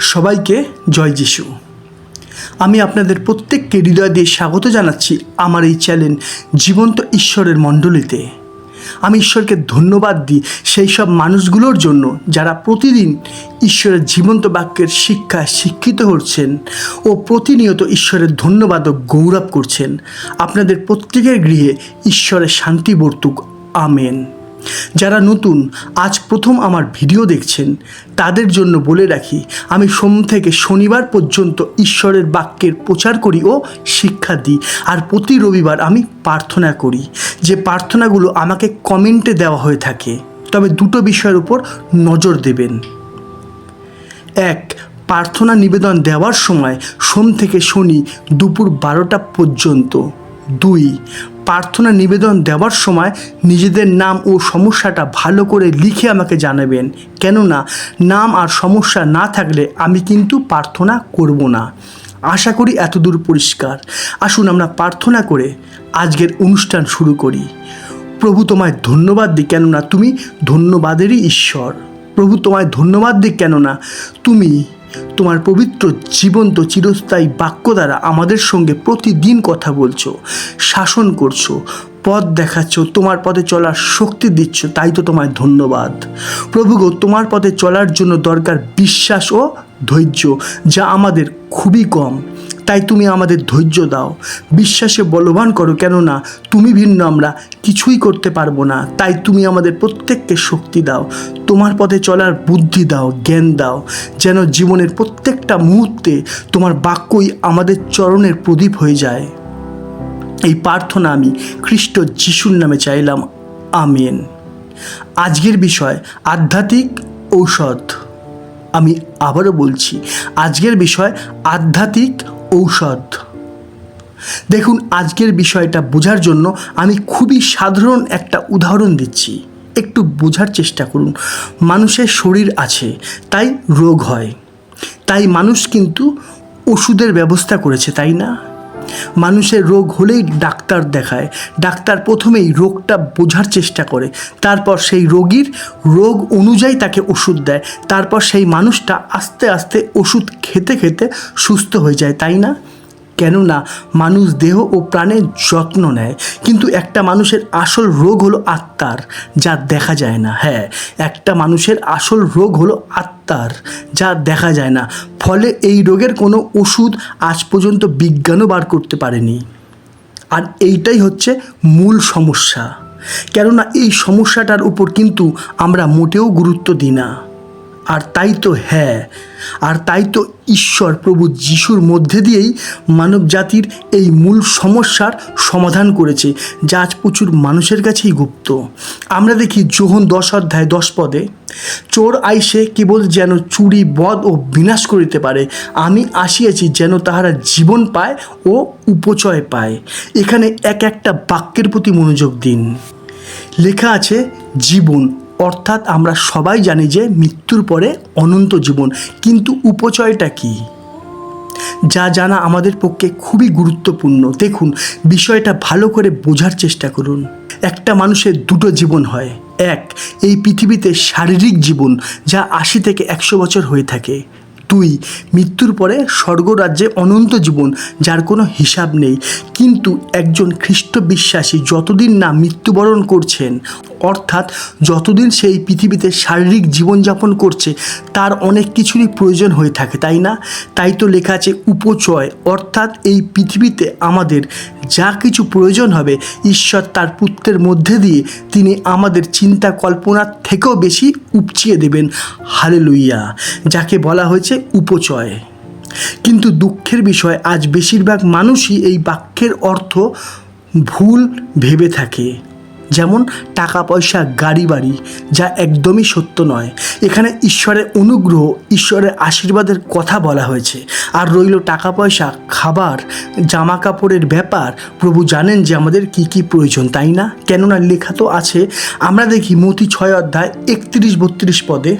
সবাইকে জয় যিশু। আমি আপনাদের প্রত্যেককে হৃদয় দিয়ে স্বাগত জানাচ্ছি আমার এই চ্যানেল জীবন্ত ঈশ্বরের মণ্ডলীতে। আমি ঈশ্বরকে ধন্যবাদ দিই সেই সব মানুষগুলোর জন্য যারা প্রতিদিন ঈশ্বরের জীবন্ত বাক্যের শিক্ষায় শিক্ষিত হচ্ছেন ও প্রতিনিয়ত ঈশ্বরের ধন্যবাদ ও গৌরব করছেন। আপনাদের প্রত্যেকের গৃহে ঈশ্বরের শান্তি বর্তুক। আমেন। যারা নতুন, আজ প্রথম আমার ভিডিও দেখছেন, তাদের জন্য বলে রাখি, আমি সোম থেকে শনিবার পর্যন্ত ঈশ্বরের বাক্যের প্রচার করি ও শিক্ষা দিই। আর প্রতি রবিবার আমি প্রার্থনা করি যে প্রার্থনাগুলো আমাকে কমেন্টে দেওয়া হয়ে থাকে। তবে দুটো বিষয়ের উপর নজর দেবেন। এক, প্রার্থনা নিবেদন দেওয়ার সময় সোম থেকে শনি দুপুর বারোটা পর্যন্ত। দুই প্রার্থনা নিবেদন দেওয়ার সময় নিজেদের নাম ও সমস্যাটা ভালো করে লিখে আমাকে জানাবেন। কেননা, নাম আর সমস্যা না থাকলে আমি কিন্তু প্রার্থনা করব না। আশা করি এতদূর পরিষ্কার। আসুন আমরা প্রার্থনা করে আজকের অনুষ্ঠান শুরু করি। প্রভু তোমায় ধন্যবাদ দিই কেননা তুমি ধন্যবাদেরই ঈশ্বর। প্রভু তোমায় ধন্যবাদ দিই কেননা তুমি তোমার পবিত্র জীবন্ত চিরস্থায়ী বাক্য দ্বারা আমাদের সঙ্গে প্রতিদিন কথা বলছো, শাসন করছ, পথ দেখাচ্ছ, তোমার পথে চলার শক্তি দিচ্ছ, তাই তো তোমায় ধন্যবাদ। প্রভুগ তোমার পথে চলার জন্য দরকার বিশ্বাস ও ধৈর্য, যা আমাদের খুবই কম। তাই তুমি আমাদের ধৈর্য দাও। বিশ্বাসে বলবান করো, কেননা তুমি ভিন্ন, আমরা কিছুই করতে পারব না। তাই তুমি আমাদের প্রত্যেককে শক্তি দাও, তোমার পথে চলার বুদ্ধি দাও, জ্ঞান দাও, যেন জীবনের প্রত্যেকটা মুহূর্তে তোমার বাক্যই আমাদের চরণের প্রদীপ হয়ে যায়। এই প্রার্থনা আমি খ্রিস্ট যিশুর নামে চাইলাম, আমেন। আজকের বিষয়, আধ্যাত্মিক ঔষধ। আমি আবারও বলছি, আজকের বিষয়, আধ্যাত্মিক ঔষধ। দেখুন, আজকের বিষয়টা বোঝার জন্য আমি খুবই সাধারণ একটা উদাহরণ দিচ্ছি। একটু বোঝার চেষ্টা করুন। মানুষের শরীর আছে, তাই রোগ হয়। তাই মানুষ কিন্তু ওষুধের ব্যবস্থা করেছে, তাই না? মানুষের রোগ হলেই ডাক্তার দেখায়। ডাক্তার প্রথমেই রোগটা বোঝার চেষ্টা করে। তারপর সেই রোগীর রোগ অনুযায়ী তাকে ওষুধ দেয়। তারপর সেই মানুষটা আস্তে আস্তে ওষুধ খেতে খেতে সুস্থ হয়ে যায়, তাই না? কেননা মানুষ দেহ ও প্রাণের যত্ন নেয়। কিন্তু একটা মানুষের আসল রোগ হলো আত্মার, যা দেখা যায় না। হ্যাঁ একটা মানুষের আসল রোগ হলো আত্মার, যা দেখা যায় না। ফলে এই রোগের কোনো ওষুধ আজ পর্যন্ত বিজ্ঞানও বার করতে পারেনি। আর এইটাই হচ্ছে মূল সমস্যা। কেননা এই সমস্যাটার উপর কিন্তু আমরা মোটেও গুরুত্ব দিই না। আর তাই তো হ্যাঁ আর তাই তো ঈশ্বর প্রভু যিশুর মধ্যে দিয়েই মানব জাতির এই মূল সমস্যার সমাধান করেছে, যা আজ প্রচুর মানুষের কাছেই গুপ্ত। আমরা দেখি যোহন দশ অধ্যায় দশ পদে, চোর আইসে কেবল যেন চুরি বধ ও বিনাশ করিতে পারে। আমি আসিয়াছি যেন তাহারা জীবন পায় ও উপচয় পায়। এখানে এক একটা বাক্যের প্রতি মনোযোগ দিন। লেখা আছে, জীবন অর্থাৎ আমরা সবাই জানি যে মৃত্যুর পরে অনন্ত জীবন। কিন্তু উপচয়টা কী? যা জানা আমাদের পক্ষে খুবই গুরুত্বপূর্ণ। দেখুন, বিষয়টা ভালো করে বোঝার চেষ্টা করুন। একটা মানুষের দুটো জীবন হয়। এক, এই পৃথিবীতে শারীরিক জীবন, যা আশি থেকে একশো বছর হয়ে থাকে। দুই, মৃত্যুর পরে স্বর্গরাজ্যে অনন্ত জীবন, যার কোনো হিসাব নেই। কিন্তু একজন খ্রিস্ট বিশ্বাসী যতদিন না মৃত্যুবরণ করছেন অর্থাৎ যতদিন সেই পৃথিবীতে শারীরিক জীবনযাপন করছে, তার অনেক কিছুরই প্রয়োজন হয়ে থাকে, তাই না? তাই তো লেখা আছে উপচয়, অর্থাৎ এই পৃথিবীতে আমাদের যা কিছু প্রয়োজন হবে, ঈশ্বর তার পুত্রের মধ্যে দিয়ে তিনি আমাদের চিন্তা কল্পনার থেকেও বেশি উপচিয়ে দেবেন। হালে লুইয়া যাকে বলা হয়েছে উপচয়। কিন্তু দুঃখের বিষয়, আজ বেশিরভাগ মানুষই এই বাক্যের অর্থ ভুল ভেবে থাকে। যেমন টাকা পয়সা, গাড়ি বাড়ি, যা একদমই সত্য নয়। এখানে ঈশ্বরের অনুগ্রহ, ঈশ্বরের আশীর্বাদের কথা বলা হয়েছে। আর রইল টাকা পয়সা, খাবার জামা কাপড়ের ব্যাপার। প্রভু জানেন যে আমাদের কি কি প্রয়োজন, তাই না? কেননা লেখা তো আছে, আমরা দেখি মতি ছয় অধ্যায় একত্রিশ বত্রিশ পদে,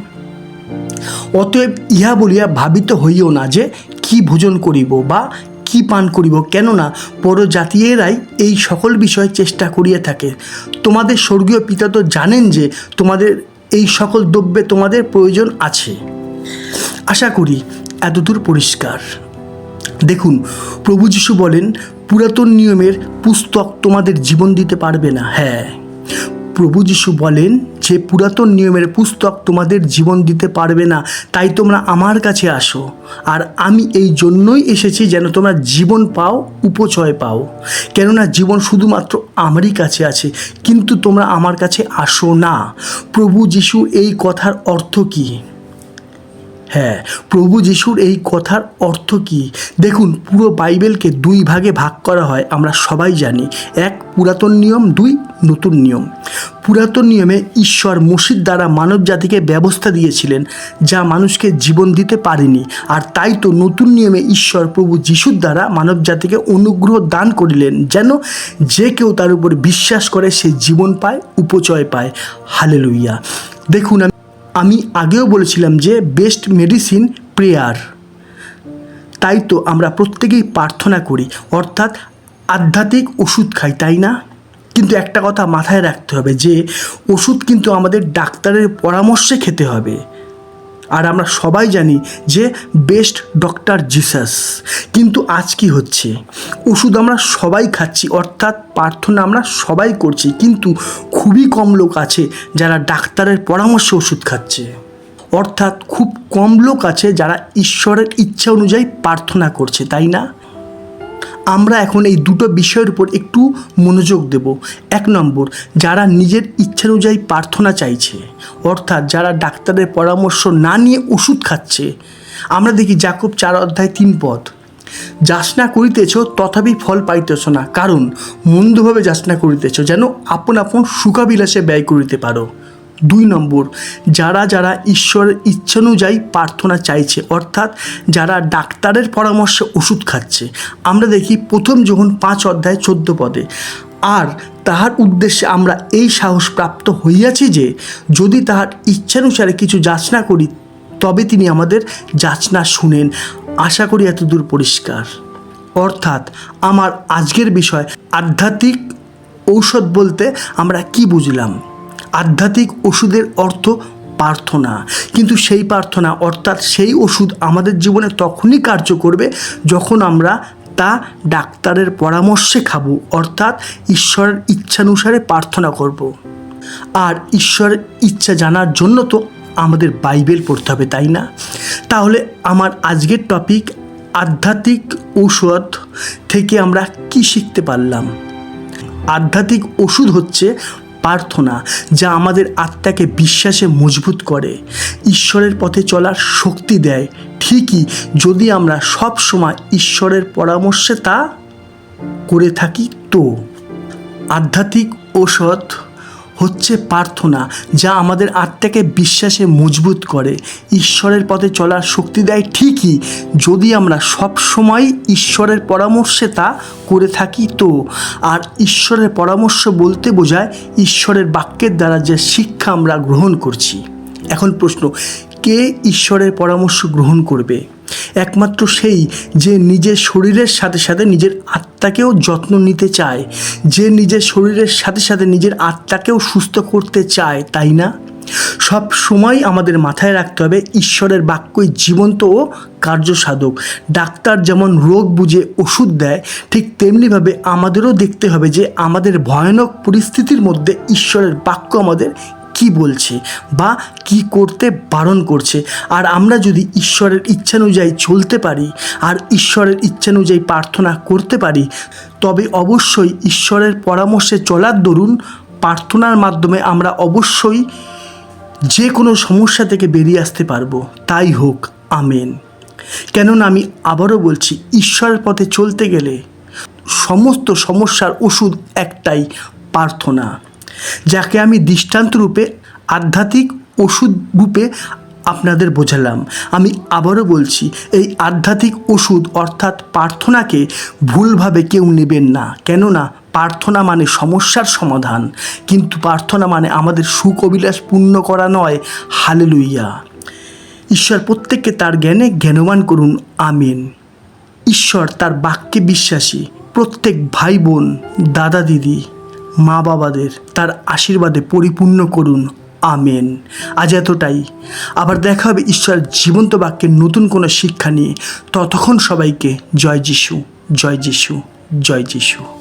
অতএব ইহা বলিয়া ভাবিত হইও না যে কি ভোজন করিব বা কি পান করিব? কেননা পরজাতীয়রাই এই সকল বিষয় চেষ্টা করিয়া থাকে। তোমাদের স্বর্গীয় পিতা তো জানেন যে তোমাদের এই সকল দ্রব্যে তোমাদের প্রয়োজন আছে। আশা করি এতদূর পরিষ্কার। দেখুন, প্রভু যিশু বলেন, পুরাতন নিয়মের পুস্তক তোমাদের জীবন দিতে পারবে না। হ্যাঁ প্রভু যিশু বলেন যে পুরাতন নিয়মের পুস্তক তোমাদের জীবন দিতে পারবে না। তাই তোমরা আমার কাছে আসো। আর আমি এই জন্যই এসেছি যেন তোমরা জীবন পাও, উপচয় পাও। কেননা জীবন শুধুমাত্র আমারই কাছে আছে, কিন্তু তোমরা আমার কাছে আসো না। প্রভু যিশু, এই কথার অর্থ কী? হ্যাঁ প্রভু যিশুর এই কথার অর্থ কি? দেখুন, পুরো বাইবেলকে দুই ভাগে ভাগ করা হয়, আমরা সবাই জানি। এক, পুরাতন নিয়ম, দুই, নতুন নিয়ম। পুরাতন নিয়মে ঈশ্বর মসিদ দ্বারা মানব জাতিকে ব্যবস্থা দিয়েছিলেন, যা মানুষকে জীবন দিতে পারেনি। আর তাই তো নতুন নিয়মে ঈশ্বর প্রভু যিশুর দ্বারা মানব জাতিকে অনুগ্রহ দান করিলেন, যেন যে কেউ তার উপর বিশ্বাস করে সে জীবন পায়, উপচয় পায়। হালেলুইয়া দেখুন আমি আগেও বলেছিলাম যে বেস্ট মেডিসিন প্রেয়ার। তাই তো আমরা প্রত্যেকেই প্রার্থনা করি, অর্থাৎ আধ্যাত্মিক ওষুধ খাই, তাই না? কিন্তু একটা কথা মাথায় রাখতে হবে যে, ওষুধ কিন্তু আমাদের ডাক্তারের পরামর্শে খেতে হবে। আর আমরা সবাই জানি যে বেস্ট ডক্টর জিসাস। কিন্তু আজ কি হচ্ছে? ওষুধ আমরা সবাই খাচ্ছি, অর্থাৎ প্রার্থনা আমরা সবাই করছি, কিন্তু খুবই কম লোক আছে যারা ডাক্তারের পরামর্শে ওষুধ খাচ্ছে। অর্থাৎ খুব কম লোক আছে যারা ঈশ্বরের ইচ্ছা অনুযায়ী প্রার্থনা করছে, তাই না? আমরা এখন এই দুটো বিষয়ের উপর একটু মনোযোগ দেব। এক নম্বর, যারা নিজের ইচ্ছানুযায়ী প্রার্থনা চাইছে, অর্থাৎ যারা ডাক্তারের পরামর্শ না নিয়ে ওষুধ খাচ্ছে, আমরা দেখি জাকব চার অধ্যায় তিন পদ যাচনা করিতেছ, তথাপি ফল পাইতেছ না। কারণ, মন্দভাবে যাচনা করিতেছ, যেন আপন আপন সুখাবিলাসে ব্যয় করিতে পারো। দুই নম্বর, যারা যারা ঈশ্বরের ইচ্ছানুযায়ী প্রার্থনা চাইছে, অর্থাৎ যারা ডাক্তারের পরামর্শে ওষুধ খাচ্ছে। আমরা দেখি প্রথম যখন পাঁচ অধ্যায় চোদ্দ পদে, আর তাহার উদ্দেশ্যে আমরা এই সাহস প্রাপ্ত হইয়াছি যে, যদি তাহার ইচ্ছানুসারে কিছু যাচনা করি, তবে তিনি আমাদের যাচনা শুনেন। আশা করি এতদূর পরিষ্কার। অর্থাৎ আমার আজকের বিষয় আধ্যাত্মিক ঔষধ বলতে আমরা কি বুঝলাম? আধ্যাত্মিক ওষুধের অর্থ প্রার্থনা। কিন্তু সেই প্রার্থনা, অর্থাৎ সেই ওষুধ আমাদের জীবনে তখনই কার্য করবে যখন আমরা তা ডাক্তারের পরামর্শে খাব, অর্থাৎ ঈশ্বরের ইচ্ছানুসারে প্রার্থনা করব। আর ঈশ্বরের ইচ্ছা জানার জন্য তো আমাদের বাইবেল পড়তে হবে, তাই না? তাহলে আমার আজকের টপিক আধ্যাত্মিক ঔষধ থেকে আমরা কি শিখতে পারলাম? আধ্যাত্মিক ওষুধ হচ্ছে প্রার্থনা যা আমাদের আত্মাকে বিশ্বাসে মজবুত করে। ঈশ্বরের পথে চলার শক্তি দেয়। ঠিকই যদি আমরা সব সময় ঈশ্বরের পরামর্শে তা করে থাকি তো। আধ্যাত্মিক ঔষধ হচ্ছে প্রার্থনা যা আমাদের আত্মাকে বিশ্বাসে মজবুত করে। ঈশ্বরের পথে চলার শক্তি দেয় ঠিকই যদি আমরা সব সময় ঈশ্বরের পরামর্শে তা করে থাকি তো। আর ঈশ্বরের পরামর্শ বলতে বোঝায় ঈশ্বরের বাক্যের দ্বারা যে শিক্ষা আমরা গ্রহণ করছি। এখন প্রশ্ন, কে ঈশ্বরের পরামর্শ গ্রহণ করবে? একমাত্র সেই যে নিজের শরীরের সাথে সাথে নিজের আত্মাকেও যত্ন নিতে চায়, যে নিজের শরীরের সাথে সাথে নিজের আত্মাকেও সুস্থ করতে চায়, তাই না? সব সময় আমাদের মাথায় রাখতে হবে ঈশ্বরের বাক্যই জীবন্ত ও কার্যসাধক। ডাক্তার যেমন রোগ বুঝে ওষুধ দেয়, ঠিক তেমনিভাবে আমাদেরও দেখতে হবে যে আমাদের ভয়ানক পরিস্থিতির মধ্যে ঈশ্বরের বাক্য আমাদের কি বলছে বা কি করতে বারণ করছে। আর আমরা যদি ঈশ্বরের ইচ্ছানুযায়ী চলতে পারি আর ঈশ্বরের ইচ্ছানুযায়ী প্রার্থনা করতে পারি, তবে অবশ্যই ঈশ্বরের পরামর্শে চলার দরুন প্রার্থনার মাধ্যমে আমরা অবশ্যই যে কোনো সমস্যা থেকে বেরিয়ে আসতে পারব, তাই হোক, আমেন। কেননা আমি আবারও বলছি, ঈশ্বরের পথে চলতে গেলে সমস্ত সমস্যার ওষুধ একটাই প্রার্থনা, যাকে আমি দৃষ্টান্তরূপে, আধ্যাত্মিক ওষুধ রূপে আপনাদের বোঝালাম। আমি আবারও বলছি, এই আধ্যাত্মিক ওষুধ অর্থাৎ প্রার্থনাকে ভুলভাবে কেউ নেবেন না। কেননা, প্রার্থনা মানে সমস্যার সমাধান। কিন্তু প্রার্থনা মানে আমাদের সুখ অবিলাস পূর্ণ করা নয়। হালেলুইয়া ঈশ্বর প্রত্যেককে তার জ্ঞানে জ্ঞানবান করুন। আমিন। ঈশ্বর তার বাক্যে বিশ্বাসী। প্রত্যেক ভাই বোন, দাদা দিদি মা বাবাদের তার আশীর্বাদে পরিপূর্ণ করুন। আমেন। আজ এতটাই। আবার দেখা হবে ঈশ্বরের জীবন্ত বাক্যের নতুন কোনো শিক্ষা নিয়ে। ততক্ষণ সবাইকে জয় যিশু জয় যিশু জয় যিশু।